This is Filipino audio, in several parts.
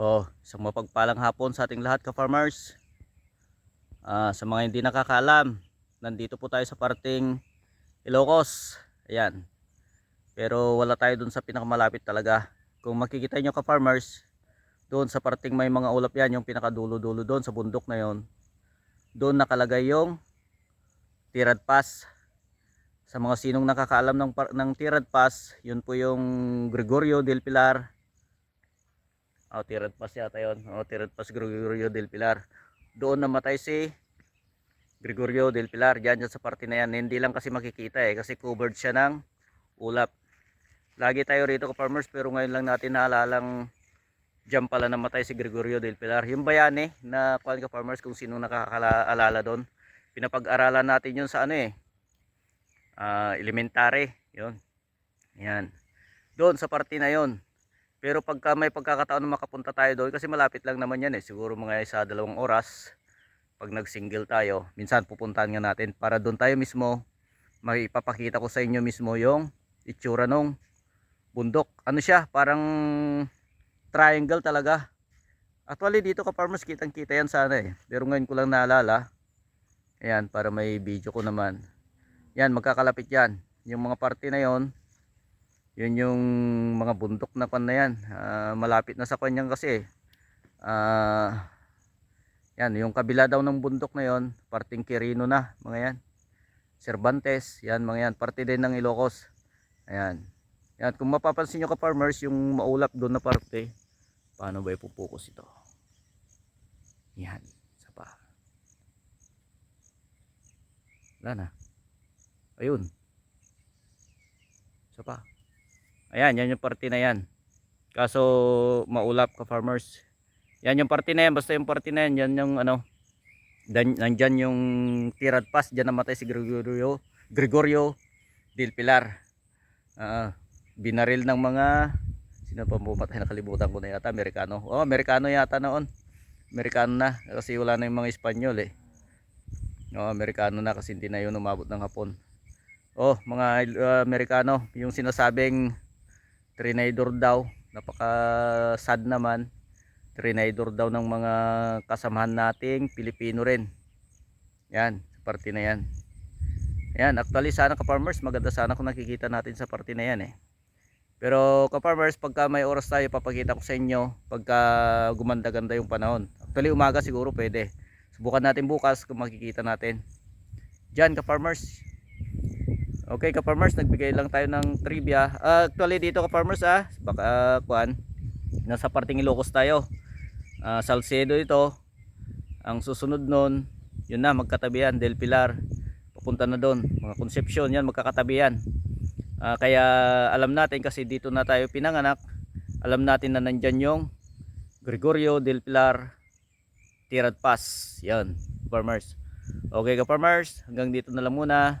Oh, isang mapagpalang hapon sa ating lahat ka-farmers. Ah, sa mga hindi nakakaalam, nandito po tayo sa parting Ilocos. Ayan. Pero wala tayo dun sa pinakamalapit talaga. Kung makikita nyo ka-farmers, doon sa parting may mga ulap yan, yung pinakadulo-dulo doon sa bundok na yon. Doon nakalagay yung Tirad Pass. Sa mga sinong nakakaalam ng, ng Tirad Pass, yun po yung Gregorio del Pilar. Oh, Tirad Pass yata yun. Oh, Tirad Pass Gregorio del Pilar. Doon namatay si Gregorio del Pilar. Diyan, dyan sa parte na yan. Hindi lang kasi makikita eh. Kasi covered siya ng ulap. Lagi tayo rito ka farmers pero ngayon lang natin naalalang diyan pala namatay si Gregorio del Pilar. Yung bayani na kuan ka farmers kung sino nakakaalala doon. Pinapag-aralan natin yun sa ano eh. ah, elementary. Yun. Yan. Doon sa parte na yon. Pero pagka may pagkakataon na makapunta tayo doon kasi malapit lang naman yan eh. Siguro mga sa dalawang oras pag nag-single tayo. Minsan pupuntahan nga natin para doon tayo mismo maipapakita ko sa inyo mismo yung itsura nung bundok. Ano siya? Parang triangle talaga. Actually dito ka farmers kitang kita yan sana eh. Pero ngayon ko lang naalala. Ayan para may video ko naman. Yan magkakalapit yan. Yung mga parte na yon yun yung mga bundok na kwan na yan. Ah, malapit na sa kwan kasi. Ah, yan yung kabila daw ng bundok na yon parting Quirino na mga yan. Cervantes, yan mga yan. Parte din ng Ilocos. Ayan. Yan, kung mapapansin nyo ka farmers, yung maulap doon na parte, paano ba ipupokus ito? Yan, isa pa. Wala na. Ayun. Isa pa. Ayan, yan yung parte na yan. Kaso maulap ka farmers. Yan yung parte na yan, basta yung parte na yan, yan yung ano, dan, nandyan yung tirad pass, dyan namatay si Gregorio, Gregorio del Pilar. Ah, binaril ng mga sino pa pumatay nakalimutan ko na yata Amerikano oh Amerikano yata noon Amerikano na kasi wala na yung mga Espanyol eh oh Amerikano na kasi hindi na yun umabot ng hapon oh mga uh, Amerikano yung sinasabing trinidor daw napaka sad naman trinidor daw ng mga kasamahan nating Pilipino rin yan sa parte na yan yan, actually sana ka-farmers, maganda sana kung nakikita natin sa parte na yan eh. Pero ka-farmers, pagka may oras tayo, papakita ko sa inyo pagka gumanda-ganda yung panahon. Actually umaga siguro pwede. Subukan natin bukas kung makikita natin. Diyan ka-farmers. Okay ka-farmers, nagbigay lang tayo ng trivia. Ah, actually dito ka-farmers ah, baka uh, kuan, nasa parting Ilocos tayo. Ah, Salcedo ito. Ang susunod nun, yun na magkatabihan Del Pilar papunta na doon mga Concepcion yan magkakatabi yan Ah, kaya alam natin kasi dito na tayo pinanganak alam natin na nandyan yung Gregorio del Pilar Tirad Pass yan farmers okay ka farmers hanggang dito na lang muna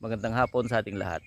magandang hapon sa ating lahat